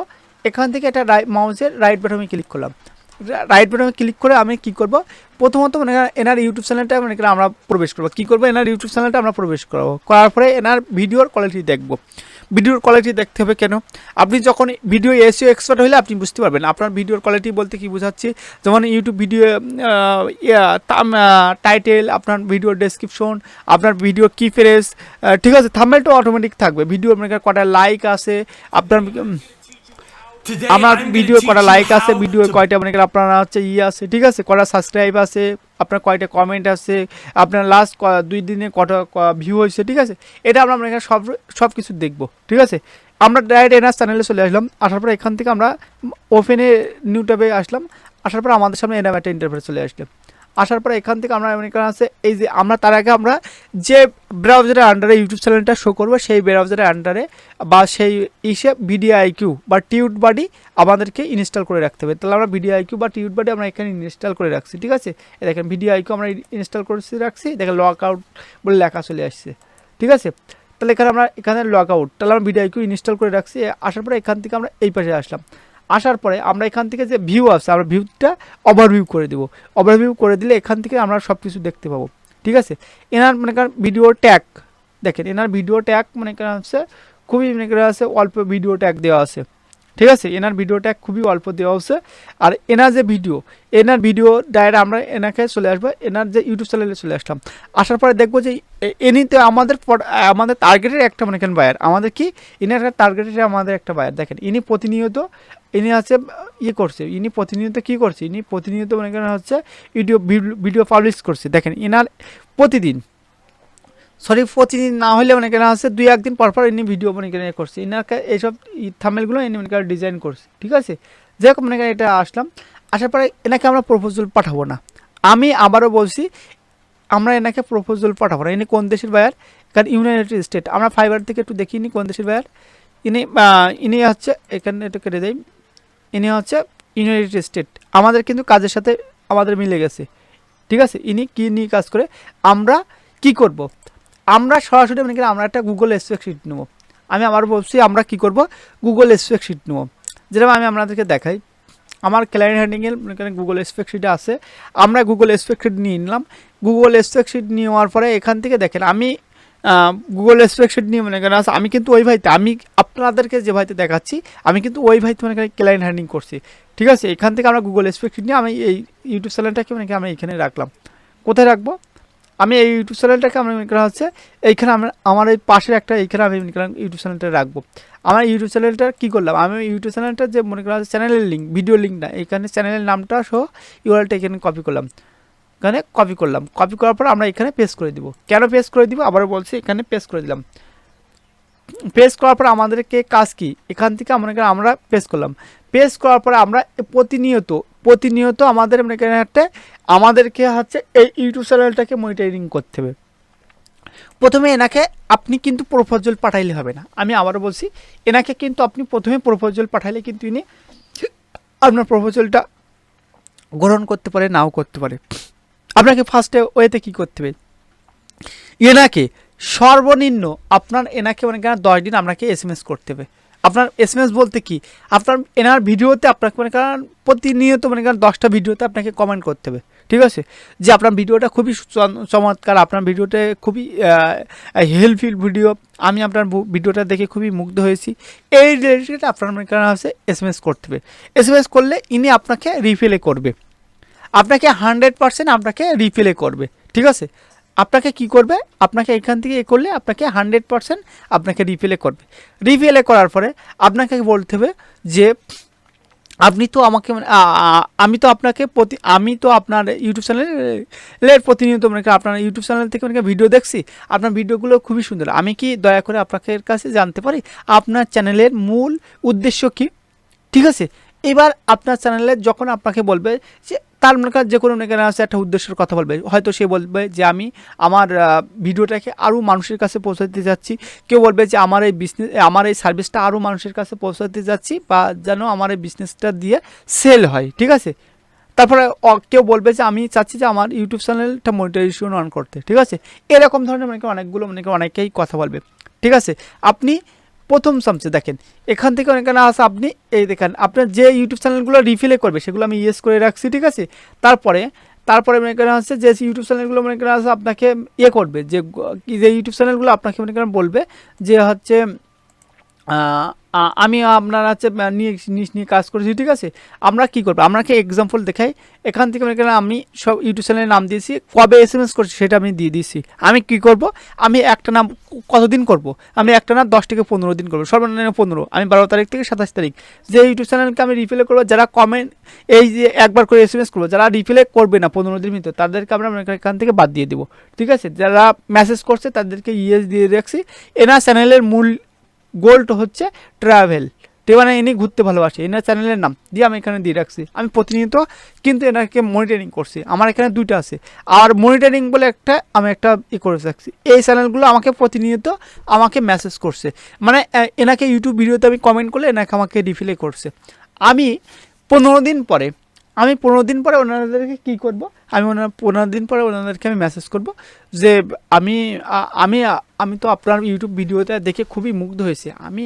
এখান থেকে রাইট মাউসের রাইট বাটনে ক্লিক করলাম। রাইট বাটনে ক্লিক করে আমি কি করব? প্রথমত মানে এনার ইউটিউব চ্যানেলটা মানে আমরা প্রবেশ করব। কী করব? এনার ইউটিউব চ্যানেলটা আমরা প্রবেশ করব। করার পরে এনার ভিডিওর কোয়ালিটি দেখব। ভিডিওর কোয়ালিটি দেখতে হবে কেন? আপনি যখন ভিডিও এসিও এক্সপার্ট হলে আপনি বুঝতে পারবেন আপনার ভিডিওর কোয়ালিটি বলতে কি বোঝাচ্ছি। যেমন ইউটিউব ভিডিও টাইটেল আপনার ভিডিও ডেসক্রিপশন আপনার ভিডিও কি ফ্রেস ঠিক আছে থাম্বেলটা অটোমেটিক থাকবে। ভিডিও আপনার কটা লাইক আছে, আপনার আমার ভিডিও কটা লাইক আছে ভিডিও কয়টা মানে আপনারা হচ্ছে ইয়ে আছে ঠিক আছে কটা সাবস্ক্রাইব আছে আপনার কয়টা কমেন্ট আছে আপনার লাস্ট দুই দিনে কটা ভিউ হয়েছে ঠিক আছে এটা আমরা মানে এখানে সব সব কিছু দেখব ঠিক আছে আমরা ডাইরেক্ট এনার চ্যানেলে চলে আসলাম আসার পর এখান থেকে আমরা ওপেনে নিউ ট্যাবে আসলাম আসার পর আমাদের সামনে এনাম একটা ইন্টারভিউ চলে আসলো আসার পরে এখান থেকে আমরা মনে করেন আছে, এই যে আমরা তার আগে আমরা যে ব্রাউজারের আন্ডারে ইউটিউব চ্যানেলটা শো করব, সেই ব্রাউজারের আন্ডারে বা সেই ইসে ভিডিও আইকিউ বা টিউট বাডি আমাদেরকে ইনস্টল করে রাখতে হবে। তাহলে আমরা ভিডিও আইকিউ বা টিউট বাডি আমরা এখানে ইনস্টল করে রাখছি, ঠিক আছে? দেখেন ভিডিও আইকিউ আমরা ইনস্টল করে রাখছি, দেখেন লক আউট বলে লেখা চলে আসছে, ঠিক আছে? তাহলে এখানে আমরা, এখানে লক আউট তাহলে আমরা ভিডিও আইকিউ ইনস্টল করে রাখছি, আসার পরে এখান থেকে আমরা এই পাশে আসলাম। আসার পরে আমরা এখান থেকে যে ভিউ আছে আমরা ভিউটা ওভারভিউ করে দেবো। ওভারভিউ করে দিলে এখান থেকে আমরা সব কিছু দেখতে পাবো। ঠিক আছে? এনার মনে করেন ভিডিও ট্যাগ দেখেন, এনার ভিডিও ট্যাগ মনে করেন হচ্ছে, খুবই মনে করেন আছে অল্প ভিডিও ট্যাগ দেওয়া আছে। ঠিক আছে? এনার ভিডিওটা খুবই অল্প দেওয়া হচ্ছে। আর এনার যে ভিডিও, এনার ভিডিও ডাইরেক্ট আমরা এনাকে চলে আসব, এনার যে ইউটিউব চ্যানেলে চলে আসলাম। আসার পরে দেখব যে এনিতে আমাদের আমাদের টার্গেটের একটা মনে করেন বায়ার আমাদের কি? ইনার টার্গেটের আমাদের একটা বায়ার দেখেন, ইনি প্রতিনিয়ত, ইনি হচ্ছে ইয়ে করছে। ইনি প্রতিনিয়ত কি করছে? ইনি প্রতিনিয়ত মনে করেন হচ্ছে ভিডিও ভিডিও পাবলিশ করছে। দেখেন, এনার প্রতিদিন সরি, প্রতিদিন না হলে মনে করেন হচ্ছে দুই, একদিন পর পর ইনি ভিডিও মনে করেন করছে। ইনাকে এইসব থামেলগুলো ইনি মনে করেন ডিজাইন করছে, ঠিক আছে? যাই হোক, মনে করেন এটা আসলাম। আসার পরে এনাকে আমরা প্রপোজাল পাঠাবো না। আমি আবারও বলছি, আমরা এনাকে প্রপোজাল পাঠাবো না। ইনি কোন দেশের বায়ার কারণ ইউনাইটেড স্টেট আমরা ফাইবার থেকে একটু দেখি ইনি কোন দেশের বায়ার ইনি ইনি হচ্ছে, এখানে এটা কেটে দেয় ইনি হচ্ছে ইউনাইটেড স্টেট আমাদের কিন্তু কাজের সাথে আমাদের মিলে গেছে। ঠিক আছে? ইনি কী নিয়ে কাজ করে? আমরা কি করব? আমরা সরাসরি মানে কি আমরা একটা গুগল স্পেক শিট নেব। আমি আবার বলছি, আমরা কি করব? গুগল স্পেক শিট নেব। যেরকম আমি আপনাদেরকে দেখাই, আমার ক্লায়েন্ট হ্যান্ডিংয়ের এখানে গুগল স্পেক শিটে আছে। আমরা গুগল স্পেক শিট নিয়ে নিলাম। গুগল স্পেক শিট নেওয়ার পরে এখান থেকে দেখেন, আমি গুগল স্পেক শিট নিয়ে মনে করেন আমি কিন্তু ওই ভাইতে, আমি আপনাদেরকে যে ভাইতে দেখাচ্ছি, আমি কিন্তু ওই ভাইতে মনে করেন ক্লায়েন্ট হ্যান্ডিং করছি। ঠিক আছে? এখান থেকে আমরা গুগল স্পেক শিট নিয়ে আমি এই ইউটিউব চ্যানেলটাকে মানে কি আমি এখানে রাখলাম। কোথায় রাখব? আমি এই ইউটিউব চ্যানেলটাকে আমি মনে করা হচ্ছে, এইখানে আমার আমার এই পাশের একটা, এইখানে আমি মনে করলাম ইউটিউব চ্যানেলটা রাখব। আমার ইউটিউব চ্যানেলটা কী করলাম? আমি ইউটিউব চ্যানেলটা যে মনে করা হচ্ছে চ্যানেলের লিঙ্ক ভিডিও লিঙ্ক না, এখানে চ্যানেলের নামটা সহ ইউআরএলটা এখানে কপি করলাম। এখানে কপি করলাম। কপি করার পর আমরা এখানে পেস্ট করে দিব। কেন পেস্ট করে দিব? আবারও বলছি, এখানে পেস্ট করে দিলাম। পেস্ট করার পর আমাদেরকে কাজ কি? এখান থেকে আমরা আমরা পেস্ট করলাম। পেস্ট করার পরে আমরা প্রতিনিয়ত প্রতিনিয়ত আমাদের মনে একটা আমাদেরকে হচ্ছে এই ইউটিউব চ্যানেলটাকে মনিটরিং করতে হবে। প্রথমে এনাকে আপনি কিন্তু প্রপোজাল পাঠাইলে হবে না। আমি আবারও বলছি, এনাকে কিন্তু আপনি প্রথমে প্রপোজাল পাঠাইলে কিন্তু ইনি আপনার প্রপোজালটা গ্রহণ করতে পারে, নাও করতে পারে। আপনাকে ফার্স্টে ওয়েতে কী করতে হবে? এনাকে সর্বনিম্ন আপনার, এনাকে মনে দশ দিন আপনাকে এস করতে হবে। আপনার এস এম এস বলতে কি? আপনার এনার ভিডিওতে আপনাকে মনে করেন প্রতিনিয়ত মনে করেন দশটা ভিডিওতে আপনাকে কমেন্ট করতে হবে, ঠিক আছে? যে আপনার ভিডিওটা খুবই চমৎকার, আপনার ভিডিওটা খুবই হেল্পফুল ভিডিও আমি আপনার ভিডিওটা দেখে খুবই মুগ্ধ হয়েছি। এই রিলেটেড আপনার মনে করেন হচ্ছে এস এম এস করতে হবে। এস এম এস করলে ইনি আপনাকে রিফিলে করবে। আপনাকে হান্ড্রেড পার্সেন্ট আপনাকে রিপ্লে করবে, ঠিক আছে? আপনাকে কি করবে? আপনাকে এখান থেকে এ করলে আপনাকে হান্ড্রেড পার্সেন্ট আপনাকে রিপ্লে করবে। রিপ্লে করার পরে আপনাকে বলতে হবে যে, আপনি তো আমাকে মানে আমি তো আপনাকে প্রতি, আমি তো আপনার ইউটিউব চ্যানেলের প্রতিনিয়ত মানে আপনার ইউটিউব চ্যানেল থেকে মানে ভিডিও দেখছি, আপনার ভিডিওগুলো খুবই সুন্দর। আমি কি দয়া করে আপনাকে কাছে জানতে পারি আপনার চ্যানেলের মূল উদ্দেশ্য কি? ঠিক আছে? এবার আপনার চ্যানেলে যখন আপনাকে বলবে যে তার মনে করেন যে কোনো করেন আছে একটা উদ্দেশ্যের কথা বলবে। হয়তো সে বলবে যে আমি আমার ভিডিওটাকে আরও মানুষের কাছে পৌঁছাতে যাচ্ছি। কেউ বলবে যে আমার এই বিজনেস আমার এই সার্ভিসটা আরও মানুষের কাছে পৌঁছাতে যাচ্ছি বা যেন আমার এই বিজনেসটা দিয়ে সেল হয়, ঠিক আছে? তারপরে কেউ বলবে যে আমি চাচ্ছি যে আমার ইউটিউব চ্যানেলটা মনিটাইজেশন অন করতে, ঠিক আছে? এরকম ধরনের মানে অনেকগুলো মানে অনেকেই কথা বলবে, ঠিক আছে? আপনি প্রথম সামসে দেখেন। এখান থেকে অনেকখানে আসা আপনি এই দেখেন, আপনার যে ইউটিউব চ্যানেলগুলো রিফিলে করবে, সেগুলো আমি ইয়েস করে রাখছি, ঠিক আছে? তারপরে তারপরে মনে করেন হচ্ছে যে ইউটিউব চ্যানেলগুলো মনে করেন আছে আপনাকে ইয়ে করবে, যে যে ইউটিউব চ্যানেলগুলো আপনাকে মনে করেন বলবে, যে হচ্ছে আমি আপনার হচ্ছে নিয়ে, জিনিস নিয়ে কাজ করেছি, ঠিক আছে? আমরা কি করব? আপনাকে এক্সাম্পল দেখাই। এখান থেকে আমি সব ইউটিউব চ্যানেলের নাম দিয়েছি, কবে এস এম এস করছি সেটা আমি দিয়ে দিয়েছি। আমি কি করব? আমি একটা নাম কতদিন করব? আমি একটা না দশ থেকে পনেরো দিন করব, সর্বনিম্ন পনেরো। আমি বারো তারিখ থেকে সাতাশ তারিখ। যে ইউটিউব চ্যানেলকে আমি রিপ্লে করব, যারা কমেন্ট এই যে একবার করে এস এম এস করব, যারা রিপ্লে করবে না পনেরো দিন ভিতরে, তাদেরকে আমরা এখান থেকে বাদ দিয়ে দেবো। ঠিক আছে? যারা মেসেজ করছে, তাদেরকে ইয়েস দিয়ে রাখছি। এনার চ্যানেলের মূল গোল্ড হচ্ছে ট্রাভেল। মানে ইনি ঘুরতে ভালোবাসে। এনার চ্যানেলের নাম দিয়ে আমি এখানে দিয়ে রাখছি। আমি প্রতিনিয়ত কিন্তু এনাকে মনিটরিং করছি। আমার এখানে দুইটা আছে। আর মনিটরিং বলে একটা আমি একটা ই করে রাখছি। এই চ্যানেলগুলো আমাকে প্রতিনিয়ত আমাকে মেসেজ করছে। মানে এনাকে ইউটিউব ভিডিওতে আমি কমেন্ট করলে এনাকে আমাকে রিফিলে করছে। আমি পনেরো দিন পরে, আমি পনেরো দিন পরে ওনাদেরকে কী করব? আমি ওনার পনেরো দিন পরে ওনাদেরকে আমি মেসেজ করব যে আমি আমি আমি তো আপনার ইউটিউব ভিডিওটা দেখে খুবই মুগ্ধ হয়েছে। আমি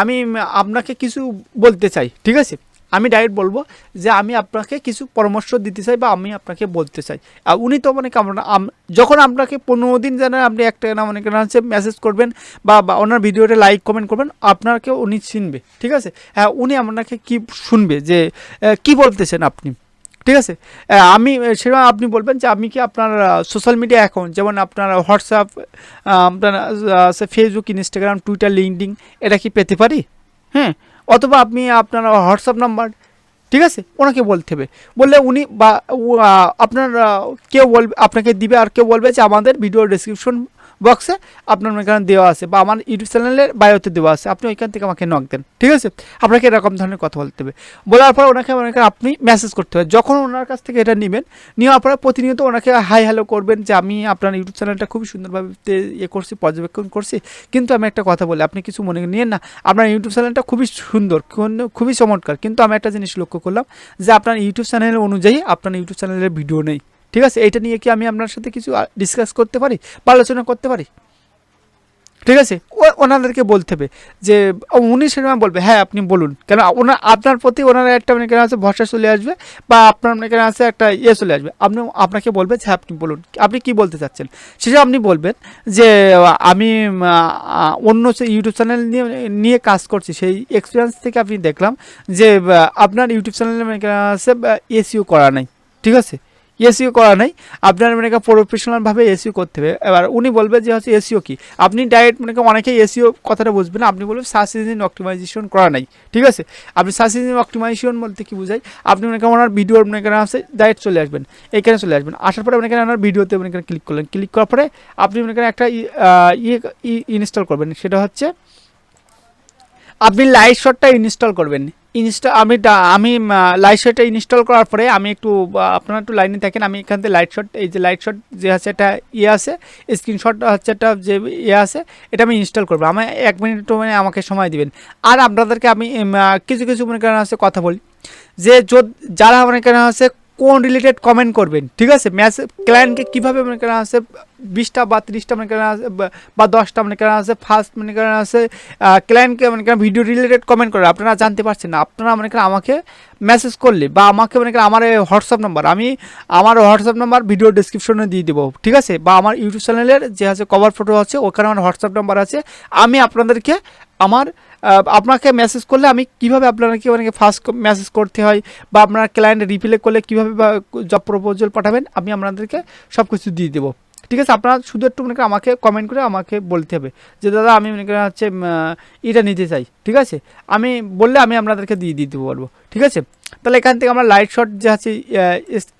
আমি আপনাকে কিছু বলতে চাই, ঠিক আছে? আমি ডাইরেক্ট বলব যে আমি আপনাকে কিছু পরামর্শ দিতে চাই বা আমি আপনাকে বলতে চাই। আর উনি তো মানে কেমন যখন আপনাকে পনেরো দিন যেন আপনি একটা না মনে করেন হচ্ছে মেসেজ করবেন বা ওনার ভিডিওটা লাইক কমেন্ট করবেন, আপনাকে উনি চিনবে, ঠিক আছে? হ্যাঁ উনি আপনাকে কি শুনবে যে কি বলতেছেন আপনি? ঠিক আছে? আমি সেরকম আপনি বলবেন যে আমি কি আপনার সোশ্যাল মিডিয়া অ্যাকাউন্ট যেমন আপনার হোয়াটসঅ্যাপ আপনার ফেসবুক ইনস্টাগ্রাম টুইটার লিঙ্কডিং এটা কি পেতে পারি? হ্যাঁ? অথবা আপনি আপনার হোয়াটসঅ্যাপ নাম্বার ঠিক আছে? ওনাকে বলতে হবে। বললে উনি বা আপনার কেউ বলবে আপনাকে দিবে আর কেউ বলবে যে আমাদের ভিডিও ডিসক্রিপশন বক্সে আপনার এখানে দেওয়া আছে বা আমার ইউটিউব চ্যানেলের বায়োতে দেওয়া আছে। আপনি ওইখান থেকে আমাকে নক দেন, ঠিক আছে? আপনাকে এরকম ধরনের কথা বলতে হবে। বলার পর ওনাকে ওনাকে আপনি মেসেজ করতে হবে। যখন ওনার কাছ থেকে এটা নেবেন, নেওয়ার পরে প্রতিনিয়ত ওনাকে হাই হ্যালো করবেন যে, আমি আপনার ইউটিউব চ্যানেলটা খুবই সুন্দরভাবে ইয়ে করছি, পর্যবেক্ষণ করছি। কিন্তু আমি একটা কথা বলি, আপনি কিছু মনে নিয়েন না। আপনার ইউটিউব চ্যানেলটা খুবই সুন্দর খুবই চমৎকার। কিন্তু আমি একটা জিনিস লক্ষ্য করলাম যে, আপনার ইউটিউব চ্যানেল অনুযায়ী আপনার ইউটিউব চ্যানেলের ভিডিও নেই। ঠিক আছে? এটা নিয়ে কি আমি আপনার সাথে কিছু ডিসকাস করতে পারি? বা আলোচনা করতে পারি? ঠিক আছে? ওনাদেরকে বলতে হবে যে উনি সেরকম বলবে হ্যাঁ আপনি বলুন। কেন ওনার আপনার প্রতি ওনারা একটা মানে কেন আছে ভরসা চলে আসবে, বা আপনার মানে কেন আছে একটা ইয়ে চলে আসবে। আপনি, আপনাকে বলবে যে হ্যাঁ আপনি বলুন। আপনি কি বলতে চাচ্ছেন? সেটা আপনি বলবেন যে, আমি অন্য ইউটিউব চ্যানেল নিয়ে নিয়ে কাজ করছি। সেই এক্সপিরিয়েন্স থেকে আপনি দেখলাম যে আপনার ইউটিউব চ্যানেলে মানে কেন আছে এসিও করা নাই। ঠিক আছে? এসিও করা নাই। আপনার মানে প্রফেশনালভাবে এসিও করতে হবে। এবার উনি বলবে যে হচ্ছে এসিও কি? আপনি ডাইরেক্ট মানে অনেকেই এসিও কথাটা বুঝবেন আপনি বলবেন সার্চ ইঞ্জিন অপটিমাইজেশন করা নাই। ঠিক আছে? আপনি সার্চ ইঞ্জিন অপটিমাইজেশন বলতে কি বোঝাই? আপনি মনে করেন ওনার ভিডিওর মনে করেন আছে ডাইরেক্ট চলে আসবেন। এইখানে চলে আসবেন। আসার পরে মনে করেন ওনার ভিডিওতে মনে করেন ক্লিক করলেন। ক্লিক করার পরে আপনি মনে করেন একটা ইয়ে ইনস্টল করবেন। সেটা হচ্ছে আপনি লাইট শটটা ইনস্টল করবেন। ইনস্টল আমি আমি লাইট শটটা ইনস্টল করার পরে আমি একটু আপনারা একটু লাইনে থাকেন, আমি এখান থেকে লাইট শট এই যে লাইট শট যে আছে এটা ইয়ে আছে স্ক্রিনশট হচ্ছে একটা যে ইয়ে আছে, এটা আমি ইনস্টল করব। আমার এক মিনিট মানে আমাকে সময় দিবেন। আর আপনাদেরকে আমি কিছু কিছু মনে করেন আছে কথা বলি। যে যারা মনে করেন আছে কোন রিলেটেড কমেন্ট করবেন? ঠিক আছে? ম্যাচ ক্লায়েন্টকে কীভাবে মনে করেন আছে বিশটা বা তিরিশটা মনে করেন আছে বা- দশটা মনে করেন আছে ফার্স্ট মনে করেন আছে ক্লায়েন্টকে মনে করেন ভিডিও রিলেটেড কমেন্ট করে। আপনারা জানতে পারছেন না। আপনারা মনে করেন আমাকে মেসেজ করলে বা আমাকে মনে করেন আমার হোয়াটসঅ্যাপ নাম্বার আমি আমার হোয়াটসঅ্যাপ নাম্বার ভিডিও ডিসক্রিপশনে দিয়ে দেবো। ঠিক আছে? বা আমার ইউটিউব চ্যানেলের যে আছে কভার ফটো আছে, ওখানে আমার হোয়াটসঅ্যাপ নাম্বার আছে। আমি আপনাদেরকে আমার আপনাকে মেসেজ করলে আমি কীভাবে আপনাকে অনেকে ফার্স্ট মেসেজ করতে হয় বা আপনার ক্লায়েন্ট রিপ্লে করলে কীভাবে জব প্রপোজাল পাঠাবেন, আমি আপনাদেরকে সব কিছু দিয়ে দেবো। ঠিক আছে? আপনারা শুধু একটু মনে করেন আমাকে কমেন্ট করে আমাকে বলতে হবে যে, দাদা, আমি মনে করেন হচ্ছে এটা নিতে চাই। ঠিক আছে? আমি বললে আমি আপনাদেরকে দিয়ে দিতে পারব। ঠিক আছে? তাহলে এখান থেকে আমরা লাইট শট যে আছে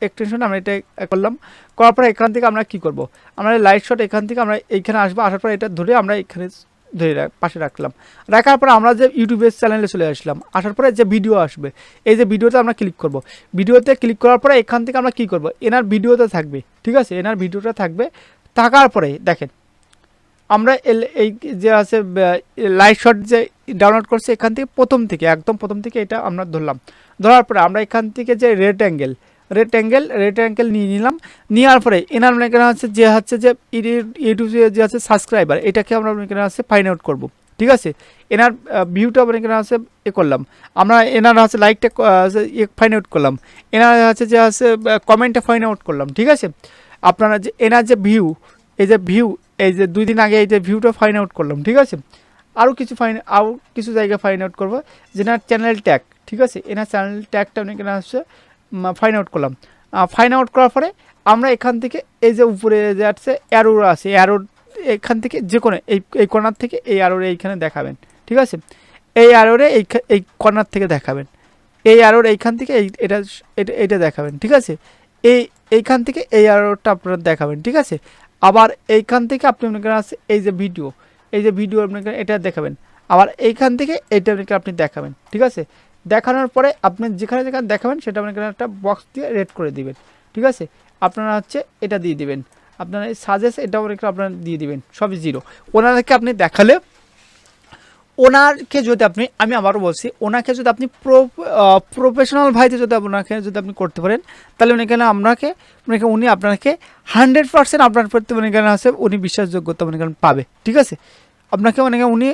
এক্সটেনশন আমরা এটা করলাম। করার পরে এখান থেকে আমরা কি করব? আমরা লাইট শট এখান থেকে আমরা এইখানে আসব। আসার পরে এটা ধরে আমরা এখানে ধরে পাশে রাখলাম। রাখার পরে আমরা যে ইউটিউবের চ্যানেলে চলে আসলাম, আসার পরে যে ভিডিও আসবে, এই যে ভিডিওতে আমরা ক্লিক করব। ভিডিওতে ক্লিক করার পরে এখান থেকে আমরা কি করব? এনার ভিডিওতে থাকবে, ঠিক আছে? এনার ভিডিওটা থাকবে। থাকার পরে দেখেন, আমরা এই যে আছে লাইট শট যে ডাউনলোড করছে, এখান থেকে প্রথম থেকে, একদম প্রথম থেকে এটা আমরা ধরলাম। ধরার পরে আমরা এখান থেকে যে red angle red angle red angle নিয়ে নিলাম। নেওয়ার পরে এনার মনে করেন হচ্ছে যে হচ্ছে যে ইউটিউবে যে আছে সাবস্ক্রাইবার এটাকে আমরা মনে করেন হচ্ছে ফাইন আউট করব। ঠিক আছে? এনার ভিউটা মনে করেন হচ্ছে এ করলাম। আমরা এনার হচ্ছে লাইকটা ইয়ে ফাইন আউট করলাম। এনার হচ্ছে যে আছে কমেন্টটা ফাইন আউট করলাম। ঠিক আছে? আপনারা যে, এনার যে ভিউ এই যে ভিউ এই যে দুই দিন আগে এই যে ভিউটা ফাইন আউট করলাম। ঠিক আছে? আরও কিছু ফাইন আরও কিছু জায়গা ফাইন আউট করব। যেনার চ্যানেল ট্যাগ ঠিক আছে? এনার চ্যানেল ট্যাগটা অনেক হচ্ছে ফাইন্ড আউট করলাম। ফাইন আউট করার পরে আমরা এখান থেকে এই যে উপরে যে আছে অ্যারো আছে অ্যারো এখান থেকে যে কোনো, এই এই কর্নার থেকে এই অ্যারোরে এইখানে দেখাবেন, ঠিক আছে? এই অ্যারোরে এই এই কর্নার থেকে দেখাবেন। এই অ্যারোর এইখান থেকে এই, এটা এটা এটা দেখাবেন, ঠিক আছে? এই, এইখান থেকে এই অ্যারোটা আপনারা দেখাবেন, ঠিক আছে? আবার এইখান থেকে আপনি মনে করেন আছে এই যে ভিডিও এই যে ভিডিও আপনি এটা দেখাবেন। আবার এইখান থেকে এইটা আপনাকে আপনি দেখাবেন, ঠিক আছে? দেখানোর পরে আপনি যেখানে যেখানে দেখাবেন সেটা মনে করেন একটা বক্স দিয়ে রেড করে দিবেন। ঠিক আছে? আপনারা হচ্ছে এটা দিয়ে দিবেন। আপনারা এই সাজেস এটা মনে করেন আপনারা দিয়ে দিবেন। সবই জিরো ওনাদেরকে আপনি দেখালে ওনারকে যদি আপনি, আমি আবারও বলছি, ওনাকে যদি আপনি প্রো প্রফেশনাল ভাইতে যদি আপনাকে যদি আপনি করতে পারেন, তাহলে উনি কেন আপনাকে, উনি উনি আপনাকে হান্ড্রেড পার্সেন্ট আপনার প্রতি উনি কেন আছে, উনি বিশ্বাসযোগ্যতা উনি কেন পাবে। ঠিক আছে? আপনাকে অনেকে উনি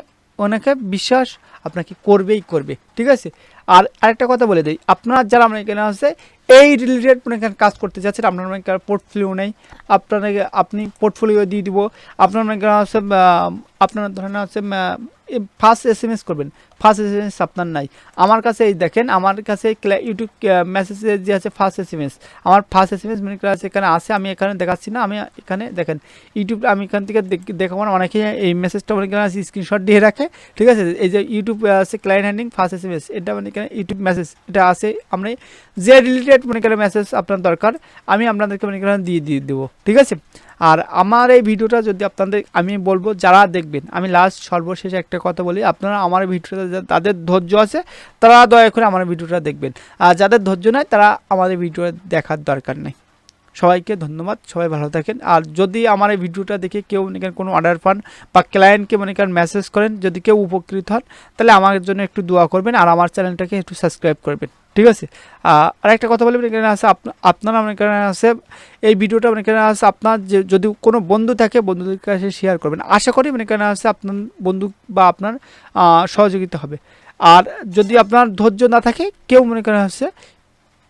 ওনাকে বিশ্বাস আপনাকে করবেই করবে। ঠিক আছে? আর আরেকটা কথা বলে দিই আপনার যারা আমরা এখানে আছে এই রিলেটেড মনে এখানে কাজ করতে চাচ্ছেন আপনার মনে করেন পোর্টফোলিও নেই আপনাকে আপনি পোর্টফোলিও দিয়ে দিব আপনার মনে করেন আহ, আপনার ধরেন আছে ফার্স্ট এস এম এস করবেন। ফার্স্ট এস এম এস আপনার নাই। আমার কাছে এই দেখেন, আমার কাছে ইউটিউব মেসেজে যে আছে ফার্স্ট এস এম এস আমার ফার্স্ট এস এম এস মনে আছে, এখানে আছে, আমি এখানে দেখাচ্ছি না, আমি এখানে দেখেন। ইউটিউব আমি এখান থেকে দেখ- দেখাবো না অনেকে এই মেসেজটা মনে করেন স্ক্রিনশট দিয়ে রাখে, ঠিক আছে? এই যে ইউটিউব আছে client handing first S M S এটা মানে এখানে ইউটিউব মেসেজ এটা আছে, আমরা যে রিলেটেড মনে করেন মেসেজ আপনার দরকার, আমি আপনাদেরকে মনে করেন দিয়ে দিয়ে দেবো, ঠিক আছে? আর আমার এই ভিডিওটা যদি আপনাদের, আমি বলব, যারা দেখবেন, আমি লাস্ট সর্বশেষ একটা কথা বলি, আপনারা আমার ভিডিওটা তাদের ধৈর্য আছে, তারা দয়া করে আমার ভিডিওটা দেখবেন। আর যাদের ধৈর্য নাই, তারা আমাদের ভিডিও দেখার দরকার নেই। সবাইকে ধন্যবাদ, সবাই ভালো থাকেন। আর যদি আমার এই ভিডিওটা দেখে কেউ মনে কোনো অর্ডার পান বা ক্লায়েন্টকে মনে করেন মেসেজ করেন, যদি কেউ উপকৃত হন, তাহলে আমার জন্য একটু দোয়া করবেন আর আমার চ্যানেলটাকে একটু সাবস্ক্রাইব করবেন। ঠিক আছে? আর একটা কথা বলি এখানে আছে আপ- আপনারা মনে করেন আছে, এই ভিডিওটা মনে করেন আছে আপনার যে, যদি কোনো বন্ধু থাকে, বন্ধুদের কাছে শেয়ার করবেন। আশা করি মনে করেন আছে আপনার বন্ধু বা আপনার সহযোগিতা হবে। আর যদি আপনার ধৈর্য না থাকে, কেউ মনে করেন হচ্ছে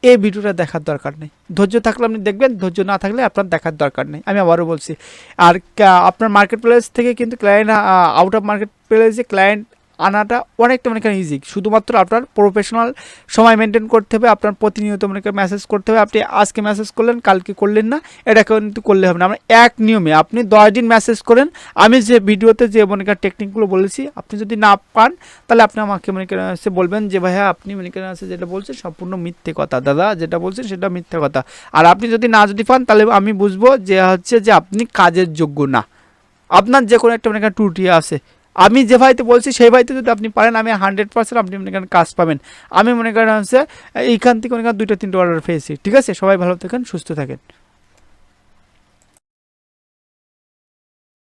এই ভিডিওটা দেখার দরকার নেই। ধৈর্য থাকলে আপনি দেখবেন, ধৈর্য না থাকলে আপনার দেখার দরকার নেই। আমি আবারও বলছি, আর আপনার মার্কেট প্লেস থেকে কিন্তু ক্লায়েন্ট আউট অফ মার্কেট প্লেসে ক্লায়েন্ট আনাটা অনেকটা মনে করেন ইজি শুধুমাত্র আপনার প্রফেশনাল সময় মেনটেন করতে হবে, আপনার প্রতিনিয়ত মনে করেন মেসেজ করতে হবে, আপনি আজকে মেসেজ করলেন, কালকে করলেন না, এটা কিন্তু করলে হবে না। আমরা এক নিয়মে, আপনি দশ দিন মেসেজ করেন, আমি যে ভিডিওতে যে মনে করেন টেকনিকগুলো বলেছি, আপনি যদি না পান, তাহলে আপনি আমাকে মনে করেন এসে বলবেন যে, ভাইয়া, আপনি মনে করেন আছে যেটা বলছেন সম্পূর্ণ মিথ্যে কথা, দাদা, যেটা বলছেন সেটা মিথ্যে কথা। আর আপনি যদি না যদি পান, তাহলে আমি বুঝব যে হচ্ছে যে আপনি কাজের যোগ্য না। আপনার যে কোনো একটা মনে ত্রুটি আছে আমি যে ভাইতে বলছি, সেই ভাইতে যদি আপনি পারেন, আমি হান্ড্রেড পার্সেন্ট আপনি মনে করেন কাজ পাবেন। আমি মনে করেন হচ্ছে, এইখান থেকে মনে করেন দুইটা, তিনটা অর্ডার পেয়েছি। ঠিক আছে? সবাই ভালো থাকেন, সুস্থ থাকেন।